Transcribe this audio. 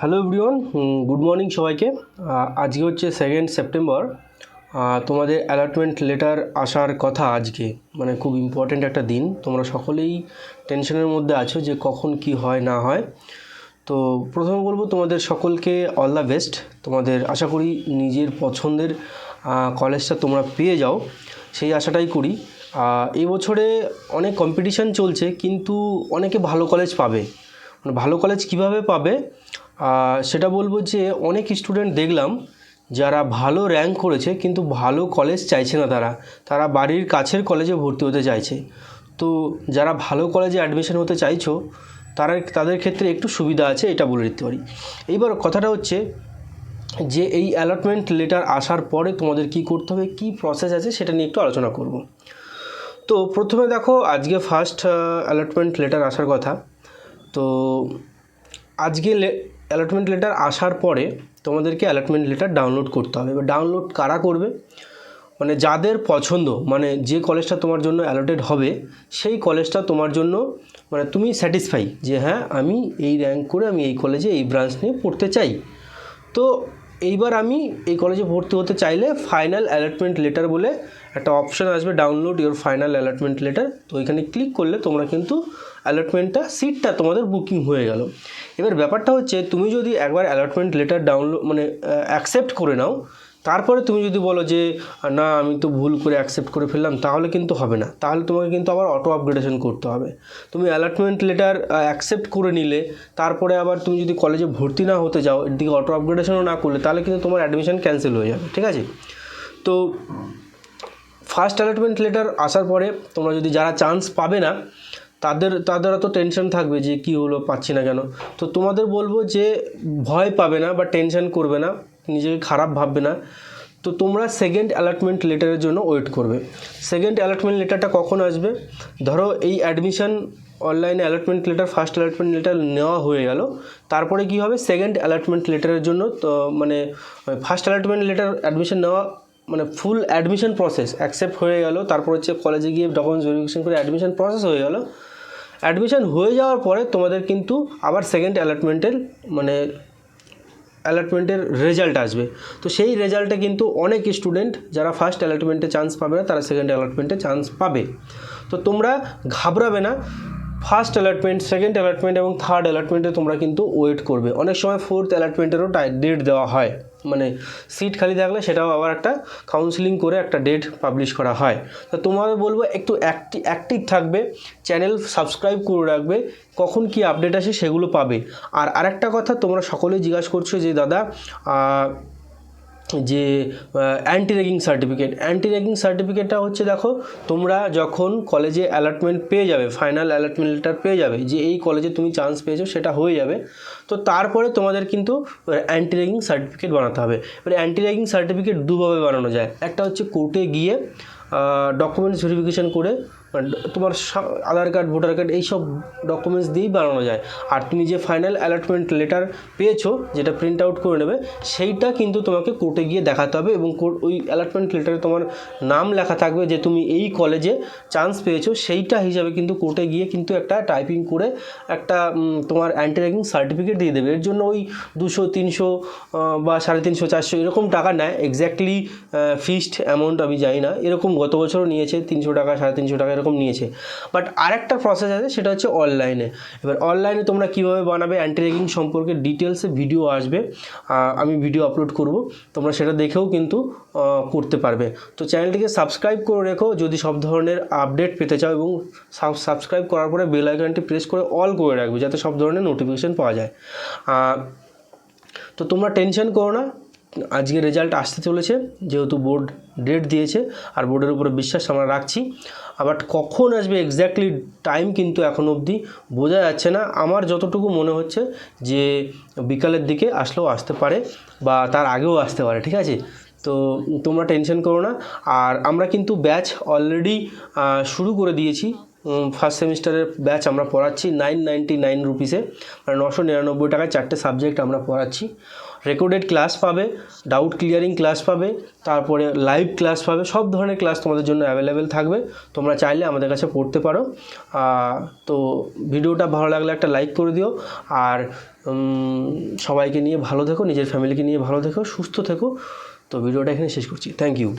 Hello everyone good morning সবাইকে। আজকে হচ্ছে সেকেন্ড সেপ্টেম্বর তোমাদের অ্যালটমেন্ট লেটার আসার কথা আজকে মানে খুব ইম্পর্ট্যান্ট একটা দিন। তোমরা সকলেই টেনশনের মধ্যে আছো যে কখন কি হয়, না হয়। তো প্রথমে বলব, তোমাদের সকলকে অল দ্য বেস্ট তোমাদের আশা করি নিজের পছন্দের কলেজটা তোমরা পেয়ে যাও। সেই আশাটাই করি। এই বছরে অনেক কম্পিটিশান চলছে, কিন্তু অনেকে ভালো কলেজ পাবে। মানে ভালো কলেজ কীভাবে পাবে সেটা বলব যে অনেক স্টুডেন্ট দেখলাম যারা ভালো র্যাঙ্ক করেছে কিন্তু ভালো কলেজ চাইছে না তারা। তারা বাড়ির কাছের কলেজে ভর্তি হতে চাইছে। তো যারা ভালো কলেজে অ্যাডমিশন হতে চাইছো, তারা তাদের ক্ষেত্রে একটু সুবিধা আছে, এটা বলে দিতে পারি। এইবার কথাটা হচ্ছে যে এই অ্যালটমেন্ট লেটার আসার পরে তোমাদের কি করতে হবে, কি প্রসেস আছে সেটা নিয়ে একটু আলোচনা করব। তো প্রথমে দেখো, আজকে ফার্স্ট অ্যালটমেন্ট লেটার আসার কথা। তো আজকে অ্যালটমেন্ট লেটার আসার পরে তোমাদেরকে অ্যালটমেন্ট লেটার ডাউনলোড করতে হবে। এবার ডাউনলোড কারা করবে? মানে যাদের পছন্দ মানে যে কলেজটা তোমার জন্য অ্যালটেড হবে, সেই কলেজটা তোমার জন্য মানে তুমি স্যাটিসফাই যে হ্যাঁ আমি এই র্যাঙ্ক করে আমি এই কলেজে এই ব্রাঞ্চ নিয়ে পড়তে চাই। তো এইবার আমি এই কলেজে ভর্তি হতে চাইলে ফাইনাল অ্যালটমেন্ট লেটার বলে একটা অপশান আসবে download your final allotment letter তো ওইখানে ক্লিক করলে তোমরা কিন্তু অ্যালটমেন্টটা সিটটা তোমাদের বুকিং হয়ে গেল। এবার ব্যাপারটা হচ্ছে, তুমি যদি একবার অ্যালটমেন্ট লেটার ডাউনলোড মানে অ্যাকসেপ্ট করে নাও তারপরে তুমি যদি বলো যে, না, আমি তো ভুল করে অ্যাকসেপ্ট করে ফেললাম তাহলে কিন্তু হবে না। তাহলে তোমাকে কিন্তু আবার অটো আপগ্রেডেশন করতে হবে। তুমি অ্যালটমেন্ট লেটার অ্যাকসেপ্ট করে নিলে, তারপরে আবার তুমি যদি কলেজে ভর্তি না হতে যাও, এর দিকে অটো আপগ্রেডেশনও না করলে, তাহলে কিন্তু তোমার অ্যাডমিশন ক্যান্সেল হয়ে যাবে, ঠিক আছে? তো ফার্স্ট অ্যালটমেন্ট লেটার আসার পরে তোমরা যদি যারা চান্স পাবে না, তাদের তাদের তো টেনশন থাকবে যে, কি হলো, পাচ্ছি না কেন? তো তোমাদের বলব যে, ভয় পাবে না বা টেনশন করবে না। নিজেকে খারাপ ভাববে না। তো তোমরা সেকেন্ড অ্যালটমেন্ট লেটারের জন্য ওয়েট করবে। সেকেন্ড অ্যালটমেন্ট লেটারটা কখন আসবে? ধরো এই অ্যাডমিশন অনলাইনে allotment letter first allotment letter নেওয়া হয়ে গেল। তারপরে কি হবে? সেকেন্ড অ্যালটমেন্ট লেটারের জন্য তো মানে ফার্স্ট অ্যালটমেন্ট লেটার অ্যাডমিশন নেওয়া মানে ফুল অ্যাডমিশন প্রসেস অ্যাকসেপ্ট হয়ে গেল। তারপর হচ্ছে কলেজে গিয়ে ডকুমেন্টস ভেরিফিকেশন করে অ্যাডমিশন প্রসেস হয়ে গেল। অ্যাডমিশন হয়ে যাওয়ার পরে তোমাদের কিন্তু আবার সেকেন্ড অ্যালটমেন্টের মানে অ্যালটমেন্টের রেজাল্ট আসবে। তো সেই রেজাল্টে কিন্তু অনেক স্টুডেন্ট যারা ফার্স্ট অ্যালটমেন্টে চান্স পাবে না, তারা সেকেন্ড অ্যালটমেন্টে চান্স পাবে। তো তোমরা ঘাবড়াবে না। ফার্স্ট অ্যালটমেন্ট সেকেন্ড অ্যালটমেন্ট এবং থার্ড অ্যালটমেন্টে তোমরা কিন্তু ওয়েট করবে। অনেক সময় ফোর্থ অ্যালটমেন্টেরও ডেট দেওয়া হয়। মানে সিট খালি থাকলে সেটাও আবার একটা কাউন্সিলিং করে একটা ডেট পাবলিশ করা হয়। তো তোমাদের বলব, একটু অ্যাক্টিভ থাকবে চ্যানেল সাবস্ক্রাইব করে রাখবে, কখন কি আপডেট আসে সেগুলো পাবে। আর আরেকটা কথা তোমরা সকলেই জিজ্ঞাসা করছ যে, দাদা যে anti ragging certificate anti ragging সার্টিফিকেটটা হচ্ছে দেখো, তোমরা যখন কলেজে অ্যালটমেন্ট পেয়ে যাবে ফাইনাল অ্যালটমেন্ট লেটার পেয়ে যাবে, যে এই কলেজে তুমি চান্স পেয়েছ, সেটা হয়ে যাবে। তো তারপরে তোমাদের কিন্তু অ্যান্টি র্যাগিং সার্টিফিকেট বানাতে হবে। এবার অ্যান্টি র্যাগিং সার্টিফিকেট দুভাবে বানানো যায়। একটা হচ্ছে কোর্টে গিয়ে ডকুমেন্টস ভেরিফিকেশন করে তোমার সা- আধার কার্ড, ভোটার কার্ড এইসব ডকুমেন্টস দিয়েই বানানো যায়। আর তুমি যে ফাইনাল অ্যালটমেন্ট লেটার পেয়েছ, যেটা প্রিন্ট আউট করে নেবে, সেইটা কিন্তু তোমাকে কোর্টে গিয়ে দেখাতে হবে এবং কোর্ট ওই অ্যালটমেন্ট লেটারে তোমার নাম লেখা থাকবে যে তুমি এই কলেজে চান্স পেয়েছ, সেইটা হিসাবে কিন্তু কোর্টে গিয়ে কিন্তু একটা টাইপিং করে একটা তোমার অ্যান্টি র্যাগিং সার্টিফিকেট দিয়ে দেবে। এর জন্য ওই দুশো, তিনশো বা সাড়ে তিনশো, চারশো এরকম টাকা নেয়। এক্স্যাক্টলি ফিক্সড অ্যামাউন্ট আমি জানি না। এরকম গত বছরও নিয়েছে, তিনশো টাকা, সাড়ে তিনশো টাকা এরকম নিয়েছে। বাট আরেকটা প্রসেস আছে, সেটা হচ্ছে অনলাইনে এবার অনলাইনে তোমরা কীভাবে বানাবে অ্যান্টি র্যাগিং সম্পর্কে ডিটেলসে ভিডিও আসবে। আমি ভিডিও আপলোড করব। তোমরা সেটা দেখেও কিন্তু করতে পারবে। তো চ্যানেলটিকে সাবস্ক্রাইব করে রেখো। যদি সব ধরনের আপডেট পেতে চাও এবং সাবস্ক্রাইব করার পরে বেল আইকনটি প্রেস করে অল করে রাখবে, যাতে সব ধরনের নোটিফিকেশান পাওয়া যায়। তো তোমরা টেনশন করো না। আজকে রেজাল্ট আসতে চলেছে, যেহেতু বোর্ড ডেট দিয়েছে, আর বোর্ডের উপরে বিশ্বাস আমরা রাখছি। বাট কখন আসবে এক্স্যাক্টলি টাইম কিন্তু এখন অবধি বোঝা যাচ্ছে না। আমার যতটুকু মনে হচ্ছে যে বিকালের দিকে আসলেও আসতে পারে বা তার আগেও আসতে পারে, ঠিক আছে? তো তোমরা টেনশন করো না। আর আমরা কিন্তু ব্যাচ অলরেডি শুরু করে দিয়েছি। ফার্স্ট সেমিস্টারের ব্যাচ আমরা পড়াচ্ছি নাইন নাইনটি নাইন রুপিসে মানে নশো নিরানব্বই টাকায় চারটে সাবজেক্ট আমরা পড়াচ্ছি। রেকর্ডেড ক্লাস পাবে ডাউট ক্লিয়ারিং ক্লাস পাবে, তারপরে লাইভ ক্লাস পাবে, সব ধরনের ক্লাস তোমাদের জন্য অ্যাভেলেবেল থাকবে। তোমরা চাইলে আমাদের কাছে পড়তে পারো। তো ভিডিওটা ভালো লাগলে একটা লাইক করে দিও। আর সবাইকে নিয়ে ভালো থেকো, নিজের ফ্যামিলিকে নিয়ে ভালো থেকো, সুস্থ থেকো। তো ভিডিওটা এখানে শেষ করছি। Thank you